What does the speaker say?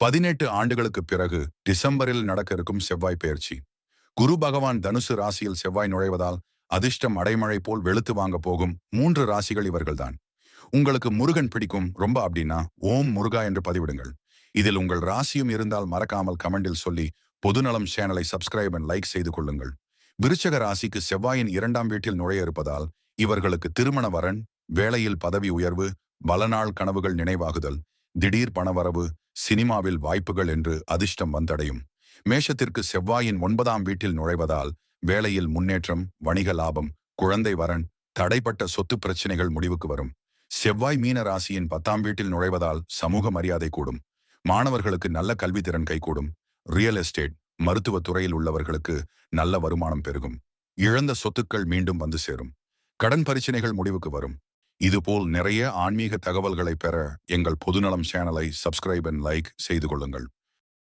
பதினெட்டு ஆண்டுகளுக்கு பிறகு டிசம்பரில் நடக்க இருக்கும் செவ்வாய் பயிற்சி குரு பகவான் தனுசு ராசியில் செவ்வாய் நுழைவதால் அதிர்ஷ்டம் அடைமழை போல் வெளுத்து வாங்க போகும் மூன்று ராசிகள் இவர்கள்தான். உங்களுக்கு முருகன் பிடிக்கும் ரொம்ப அப்படின்னா ஓம் முருகா என்று பதிவிடுங்கள். இதில் உங்கள் ராசியும் இருந்தால் மறக்காமல் கமெண்டில் சொல்லி பொதுநலம் சேனலை சப்ஸ்கிரைப் அண்ட் லைக் செய்து கொள்ளுங்கள். விருச்சக ராசிக்கு செவ்வாயின் இரண்டாம் வீட்டில் நுழைய இருப்பதால் இவர்களுக்கு திருமண வரன் வேலையில் பதவி உயர்வு பலநாள் கனவுகள் நினைவாகுதல் திடீர் பணவரவு சினிமாவில் வாய்ப்புகள் என்று அதிர்ஷ்டம் வந்தடையும். மேஷத்திற்கு செவ்வாயின் ஒன்பதாம் வீட்டில் நுழைவதால் வேலையில் முன்னேற்றம் வணிக லாபம் குழந்தை வரன் தடைப்பட்ட சொத்து பிரச்சினைகள் முடிவுக்கு வரும். செவ்வாய் மீன ராசியின் பத்தாம் வீட்டில் நுழைவதால் சமூக மரியாதை கூடும். மாணவர்களுக்கு நல்ல கல்வித்திறன் கைகூடும். ரியல் எஸ்டேட் மருத்துவ துறையில் உள்ளவர்களுக்கு நல்ல வருமானம் பெருகும். இழந்த சொத்துக்கள் மீண்டும் வந்து சேரும். கடன் பிரச்சனைகள் முடிவுக்கு வரும். இதுபோல் நிறைய ஆன்மீக தகவல்களை பெற எங்கள் பொதுநலம் சேனலை சப்ஸ்கிரைப் அண்ட் லைக் செய்து கொள்ளுங்கள்.